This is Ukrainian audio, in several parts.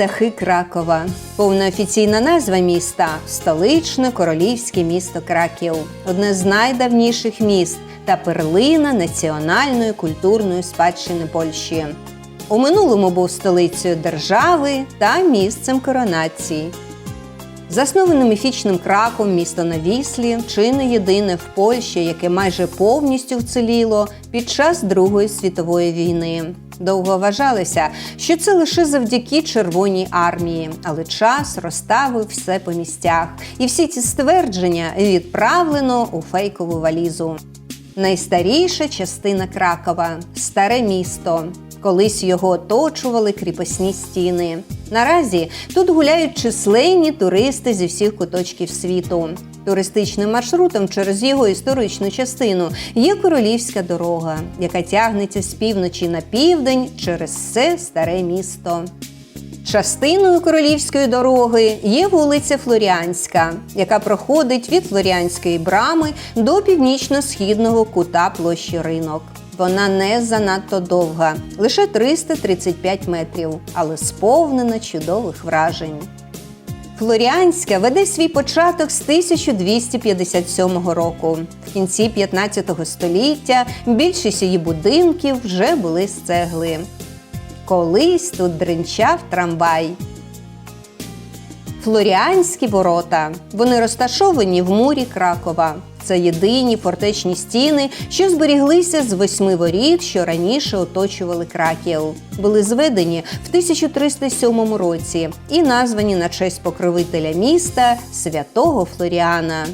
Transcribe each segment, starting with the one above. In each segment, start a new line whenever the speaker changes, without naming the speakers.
Дахи Кракова. Повна офіційна назва міста столичне королівське місто Краків, одне з найдавніших міст та перлина національної культурної спадщини Польщі. У минулому був столицею держави та місцем коронації. Засноване міфічним краком місто на Віслі чи не єдине в Польщі, яке майже повністю вціліло під час Другої світової війни. Довго вважалося, що це лише завдяки Червоній армії, але час розставив все по місцях, і всі ці ствердження відправлено у фейкову валізу. Найстаріша частина Кракова старе місто. Колись його оточували кріпосні стіни. Наразі тут гуляють численні туристи зі всіх куточків світу. Туристичним маршрутом через його історичну частину є королівська дорога, яка тягнеться з півночі на південь через все старе місто. Частиною королівської дороги є вулиця Флоріанська, яка проходить від Флоріанської брами до північно-східного кута площі ринок. Вона не занадто довга, лише 335 метрів, але сповнена чудових вражень. Флоріанська веде свій початок з 1257 року. В кінці 15 століття більшість її будинків вже були з цегли. Колись тут дринчав трамвай. Флоріанські ворота. Вони розташовані в мурі Кракова. Це єдині фортечні стіни, що зберіглися з восьми воріт, що раніше оточували Краків. Були зведені в 1307 році і названі на честь покровителя міста святого Флоріана.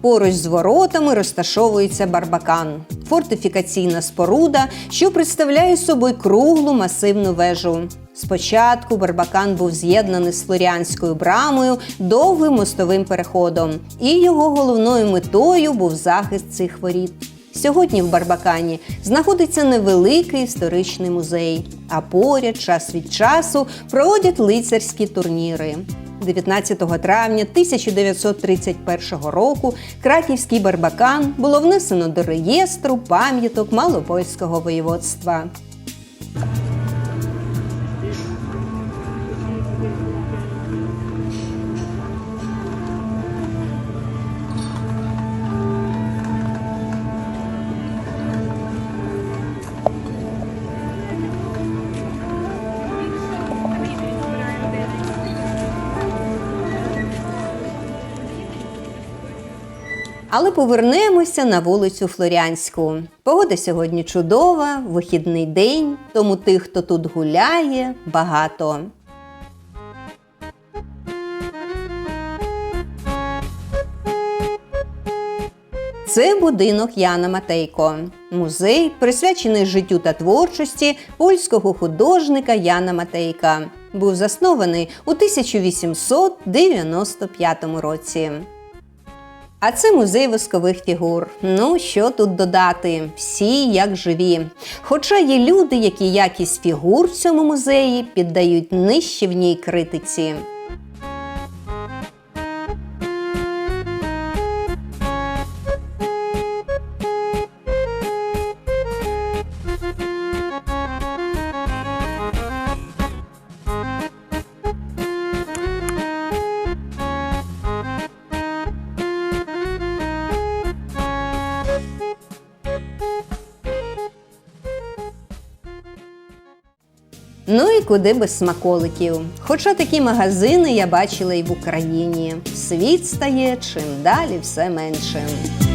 Поруч з воротами розташовується барбакан фортифікаційна споруда, що представляє собою круглу масивну вежу. Спочатку барбакан був з'єднаний з Флоріанською брамою довгим мостовим переходом, і його головною метою був захист цих воріт. Сьогодні в Барбакані знаходиться невеликий історичний музей, а поряд час від часу проводять лицарські турніри. 19 травня 1931 року Краківський Барбакан було внесено до реєстру пам'яток Малопольського воєводства. Але повернемося на вулицю Флорянську. Погода сьогодні чудова, вихідний день, тому тих, хто тут гуляє, багато. Це будинок Яна Матейко, музей, присвячений життю та творчості польського художника Яна Матейка. Був заснований у 1895 році. А це музей воскових фігур. Ну що тут додати? Всі як живі. Хоча є люди, які якість фігур в цьому музеї піддають нищівній критиці. Ну і куди без смаколиків. Хоча такі магазини я бачила і в Україні. Світ стає чим далі все меншим.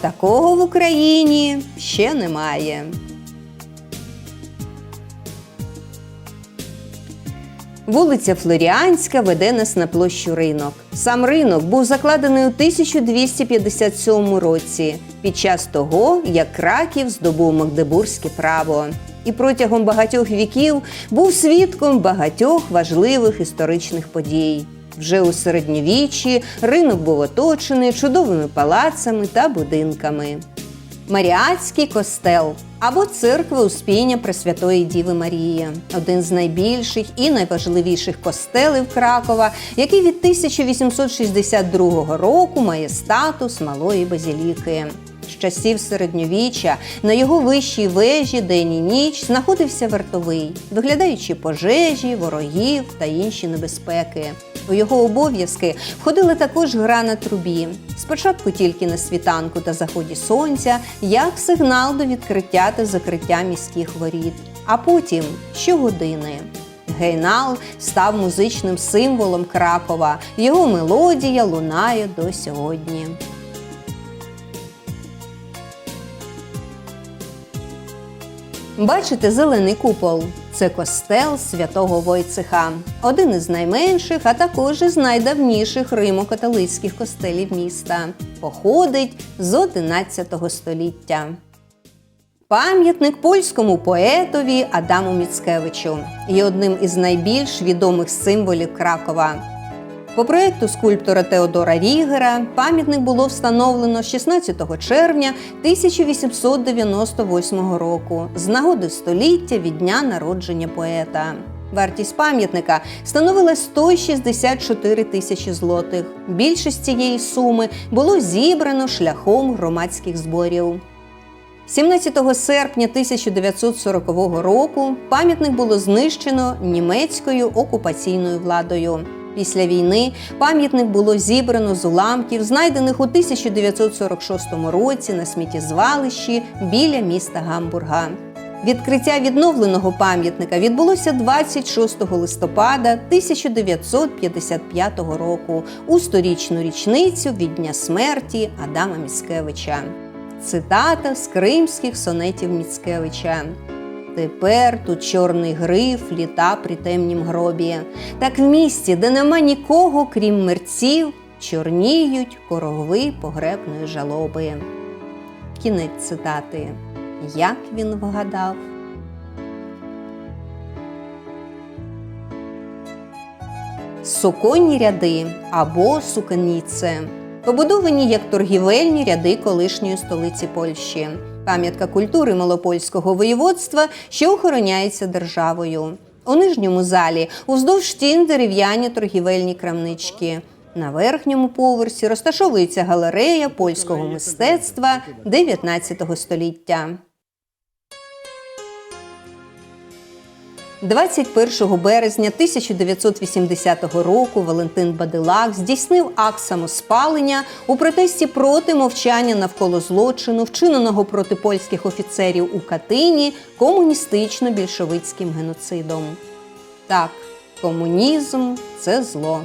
Такого в Україні ще немає. Вулиця Флоріанська веде нас на площу ринок. Сам ринок був закладений у 1257 році, під час того, як Краків здобув Магдебурзьке право. І протягом багатьох віків був свідком багатьох важливих історичних подій. Вже у середньовіччі ринок був оточений чудовими палацами та будинками. Маріатський костел або церква Успіння Пресвятої Діви Марії один з найбільших і найважливіших костелів Кракова, який від 1862 року має статус малої базіліки. З часів середньовіччя на його вищій вежі день і ніч знаходився вартовий, доглядаючи пожежі, ворогів та інші небезпеки. У його обов'язки входила також гра на трубі. Спочатку тільки на світанку та заході сонця, як сигнал до відкриття та закриття міських воріт, а потім щогодини. Гейнал став музичним символом Кракова. Його мелодія лунає до сьогодні. Бачите зелений купол? Це костел святого Войцеха, один із найменших, а також із найдавніших римо-католицьких костелів міста. Походить з 11 століття. Пам'ятник польському поетові Адаму Міцкевичу є одним із найбільш відомих символів Кракова. По проєкту скульптора Теодора Рігера пам'ятник було встановлено 16 червня 1898 року з нагоди століття від дня народження поета. Вартість пам'ятника становила 164 тисячі злотих. Більшість цієї суми було зібрано шляхом громадських зборів. 17 серпня 1940 року пам'ятник було знищено німецькою окупаційною владою. Після війни пам'ятник було зібрано з уламків, знайдених у 1946 році на сміттєзвалищі біля міста Гамбурга. Відкриття відновленого пам'ятника відбулося 26 листопада 1955 року у сторічну річницю від дня смерті Адама Міцкевича. Цитата з кримських сонетів Міцкевича. Тепер тут чорний гриф літа при темнім гробі. Так в місті, де нема нікого, крім мерців, чорніють корови погребної жалоби. Кінець цитати. Як він вгадав? Суконні ряди або суканіце побудовані як торгівельні ряди колишньої столиці Польщі пам'ятка культури Малопольського воєводства, що охороняється державою. У нижньому залі уздовж стін дерев'яні торгівельні крамнички. На верхньому поверсі розташовується галерея польського мистецтва 19 століття. 21 березня 1980 року Валентин Бадилак здійснив акт самоспалення у протесті проти мовчання навколо злочину, вчиненого проти польських офіцерів у Катині комуністично-більшовицьким геноцидом. Так, комунізм це зло.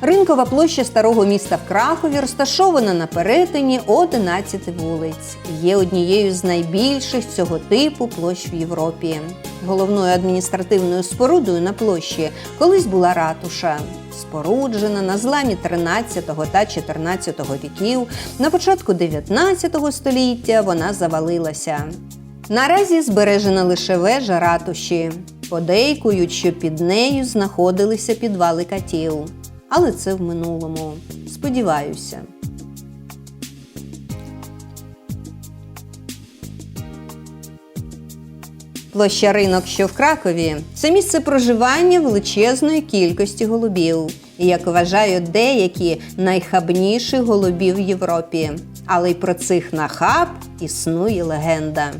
Ринкова площа старого міста в Крахові розташована на перетині 11 вулиць. Є однією з найбільших цього типу площ в Європі. Головною адміністративною спорудою на площі колись була ратуша. Споруджена на зламі 13 та 14 віків. На початку 19 століття вона завалилася. Наразі збережена лише вежа ратуші. Подейкують, що під нею знаходилися підвали катів але це в минулому. Сподіваюся. Площа ринок, що в Кракові, це місце проживання величезної кількості голубів, і як вважають деякі найхабніших голубів в Європі. Але й про цих нахаб існує легенда.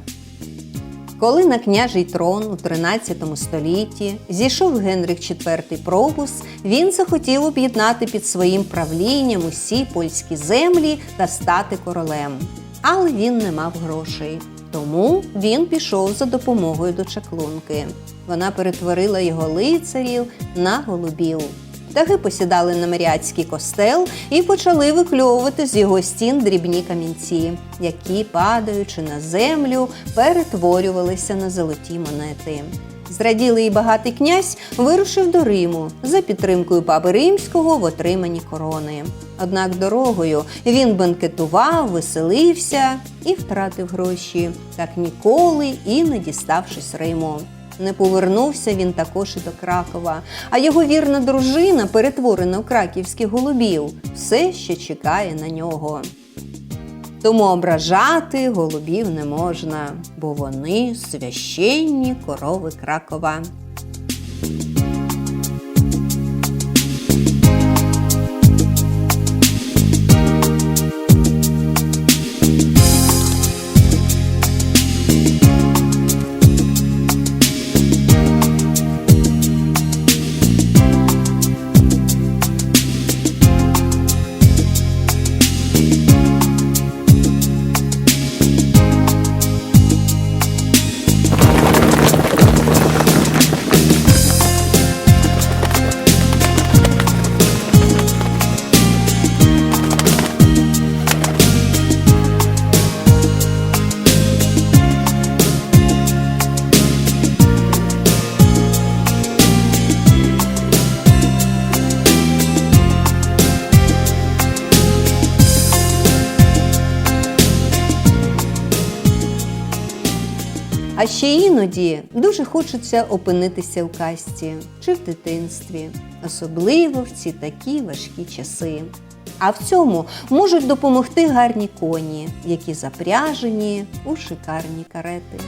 Коли на княжий трон у 13 столітті зійшов Генрих IV Пробус, він захотів об'єднати під своїм правлінням усі польські землі та стати королем. Але він не мав грошей. Тому він пішов за допомогою до чаклунки. Вона перетворила його лицарів на голубів. Птахи посідали на Маріатський костел і почали викльовувати з його стін дрібні камінці, які, падаючи на землю, перетворювалися на золоті монети. Зраділий і багатий князь вирушив до Риму за підтримкою папи римського в отриманні корони. Однак дорогою він бенкетував, веселився і втратив гроші, так ніколи і не діставшись Риму. Не повернувся він також і до Кракова, а його вірна дружина, перетворена в краківських голубів, все ще чекає на нього. Тому ображати голубів не можна, бо вони священні корови Кракова. Ще іноді дуже хочеться опинитися в касті чи в дитинстві, особливо в ці такі важкі часи. А в цьому можуть допомогти гарні коні, які запряжені у шикарні карети.